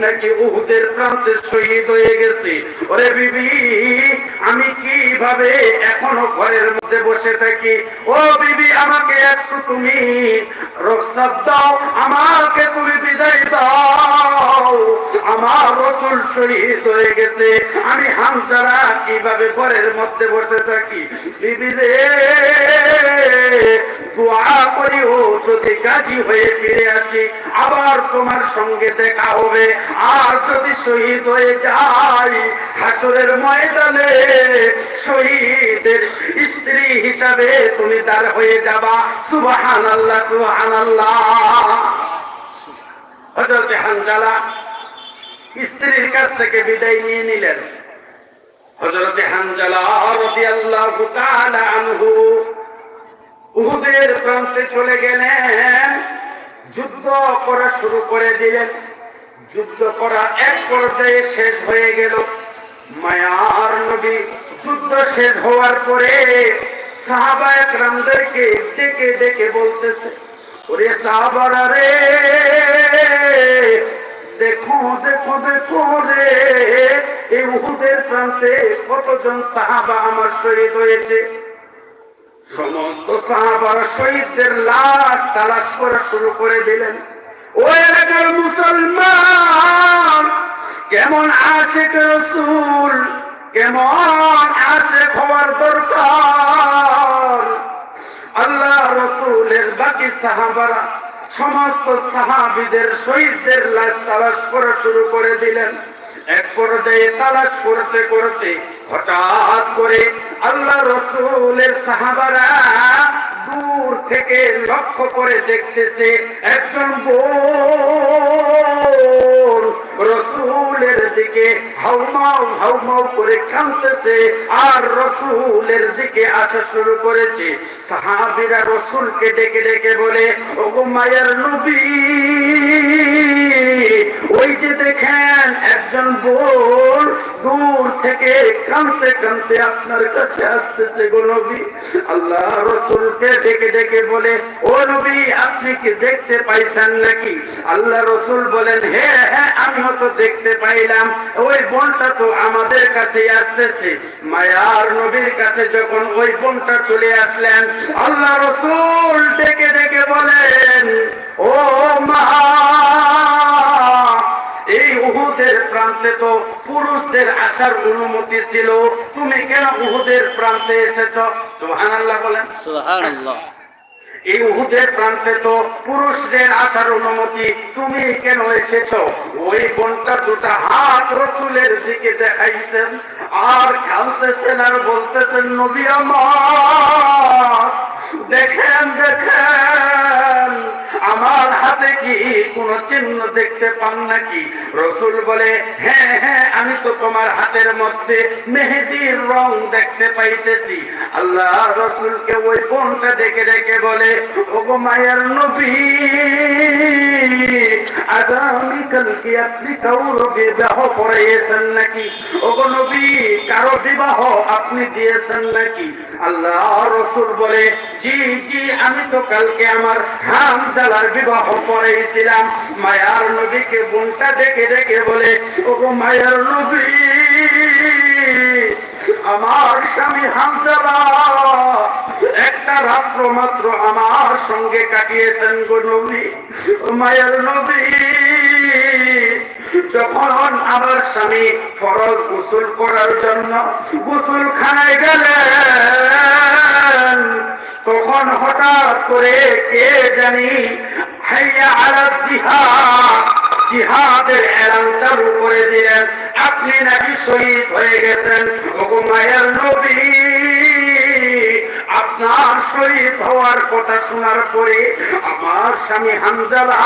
নাকি উহুদের প্রান্তে শহীদ হয়ে গেছে? ওরে বিবি আমি কীভাবে এখনও ঘরের মধ্যে বসে থাকি? ও বিবি, আমাকে একটু তুমি রক্ষাব দাও, আমাকে তুমি বিদায় দাও। আমার রসুল শহীদ হয়ে গেছে। আমি হামজারা কীভাবে ঘরের মধ্যে বসে থাকি? বিবি রে, দোয়া করিও, যদি গাজী হয়ে ফিরে আসি, আবার তোমার সঙ্গে দেখা হবে। আর যদি শহীদ হয়ে যাই, হাসরের ময়দানে শহীদের স্ত্রী হিসাবে তুমি তার হয়ে যাবা। সুবাহান আল্লাহ সুবাহান আল্লাহ স্ত্রীর কাছ থেকে বিদায় নিয়ে নিলেন। প্রান্তে চলে গেলেন। যুদ্ধ করা শুরু করে দিলেন। যুদ্ধ করা এক পর্যায়ে শেষ হয়ে গেল। মায়ার নবী যুদ্ধ শেষ হওয়ার পরে সাহাবায়ক রামদেরকে ডেকে ডেকে বলতেছে, ওরে সাহাবারা রে, দেখো দেখো দেখো রে, এই উহুদের প্রান্তে কতজন সাহাবা আমার শহীদ হয়েছে? সমস্ত সাহাবারা শহীদদের লাশ তালাশ করা শুরু করে দিলেন। ও এলাকার মুসলমান কেমন আশেক রসুল? কেমন আশেক হওয়ার দরকার? আল্লাহ রসুলের বাকি সাহাবারা, সমস্ত সাহাবিদের শহীদদের লাশ তালাশ করা শুরু করে দিলেন। এক পর্যায়ে তালাশ করতে করতে হঠাৎ করে আল্লাহ রসুলের সাহাবারা দূর থেকে লক্ষ্য করে দেখতেছে একজন রসুলের দিকে হাউমাউ হাউমাউ করে কাঁদতেছে আর রসুলের দিকে আসা শুরু করেছে। সাহাবিরা রসুলকে ডেকে ডেকে বলে, ওগো মায়ের নবী একজন বোন দূর থেকে কাঁদতে কাঁদতে আপনার কাছে আসতেছে গো নবী। আল্লাহ রসুলকে ডেকে ডেকে বলে, ও নবী, আপনি কি দেখতে পাইছেন নাকি? আল্লাহ রসুল বলেন হ্যাঁ হ্যাঁ আমিও তো দেখতে পাইলাম। ওই বোনটা তো আমাদের কাছে আসতেছে। মায়ার নবীর কাছে যখন ওই বোনটা চলে আসলেন, আল্লাহ প্রান্তে তো পুরুষদের আসার অনুমতি ছিল। তুমি কেন উহুদের প্রান্তে এসেছ? সুবহানাল্লাহ বলেন। সুবহানাল্লাহ। এই উহুদের প্রান্তে তো পুরুষদের আসার অনুমতি তুমি কেন এসেছ? ওই বোনটা দুটা হাত রসুলের দিকে দেখাইতেন আর কাঁদতেছেন আর বলতেছেন নবী আমার দেখেন দেখেন। আমার হাতে কি কোন চিহ্ন দেখতে পান নাকি? রসুল বলে হ্যাঁ হ্যাঁ আমি তো তোমার হাতের মধ্যে মেহেদির রং দেখতে পাইতেছি। আল্লাহ রসুলকে ওই বোনটা দেখে দেখে বলে মায়ের নবী আপনি বিবাহ পড়িয়েছেন নাকি? ওগো নবী, কারও বিবাহ আপনি দিয়েছেন নাকি? আল্লাহ রসুল বলে, জি জি, আমি তো কালকে আমার হাম জালার বিবাহ করেছিলাম। মায়ার নদীকে বোনটা দেখে দেখে বলে, ওগো মায়ার নদী আমার স্বামী একটা রাত্র মাত্র আমার সঙ্গে কাটিয়েছেন গো নবী। মায়ার নবী যখন আমার স্বামী ফরজ গোসল করার জন্য গোসল খানায় গেলেন, তখন হঠাৎ করে কে জানি হাইয়া আলা জিহাদ, জিহাদের এলান চালু করে দিলেন। আপনি নাকি শহীদ হয়ে গেছেন? ওগো নবী। আপনার শহীদ হওয়ার কথা শোনার পরে, আমার স্বামী হামজালা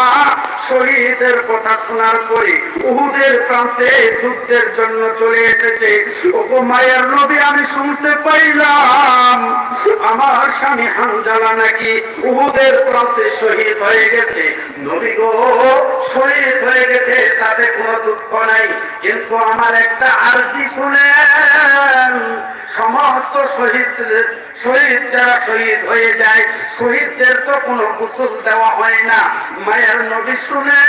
শহীদের কথা শোনার পরে উহুদের প্রান্তে যুদ্ধের জন্য চলে এসেছে। ওগো মায়ের নবী, আমি শুনতে পাইলাম, আমার স্বামী হামজালা নাকি উহুদের প্রান্তে শহীদ হয়ে গেছে। নবী গো শহীদ হয়ে গেছে, তাতে কোনো দুঃখ নাই। কিন্তু আমার একটা আর্জি শুনেন, সমস্ত শহীদদের শহীদ যারা শহীদ হয়ে যায়, শহীদদের তো কোনো গোসল দেওয়া হয় না। মায়ের নবী শুনে